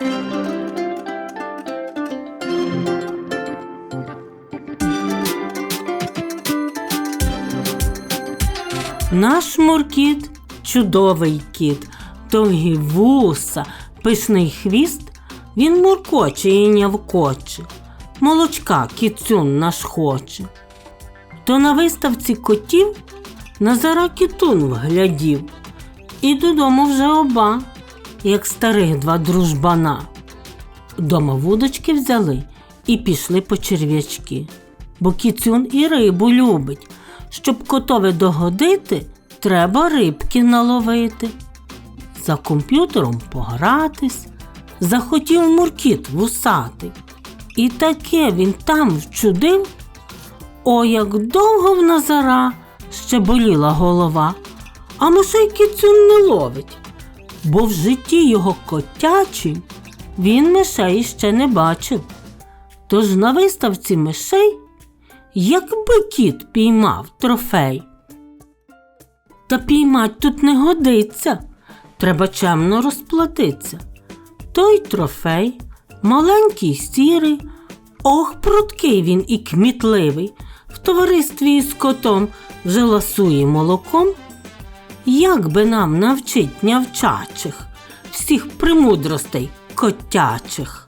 Наш муркіт чудовий кіт, довгі вуса, пишний хвіст, він муркоче і нявкоче, молочка кіцюн наш хоче. То на виставці котів Назара кітун вглядів, і додому вже оба, як старих два дружбана. Дома вудочки взяли і пішли по черв'ячки, бо кіцюн і рибу любить. Щоб котові догодити, треба рибки наловити. За комп'ютером погратись, захотів муркіт вусатий. І таке він там вчудив. О, як довго в Назара ще боліла голова, а мишей кіцюн не ловить, бо в житті його котячим він мишей ще не бачив. Тож на виставці мишей якби кіт піймав трофей. Та піймать тут не годиться, треба чемно розплатиться. Той трофей, маленький сірий, ох, пруткий він і кмітливий, в товаристві із котом вже ласує молоком. Як би нам навчить нявчачих всіх премудростей котячих?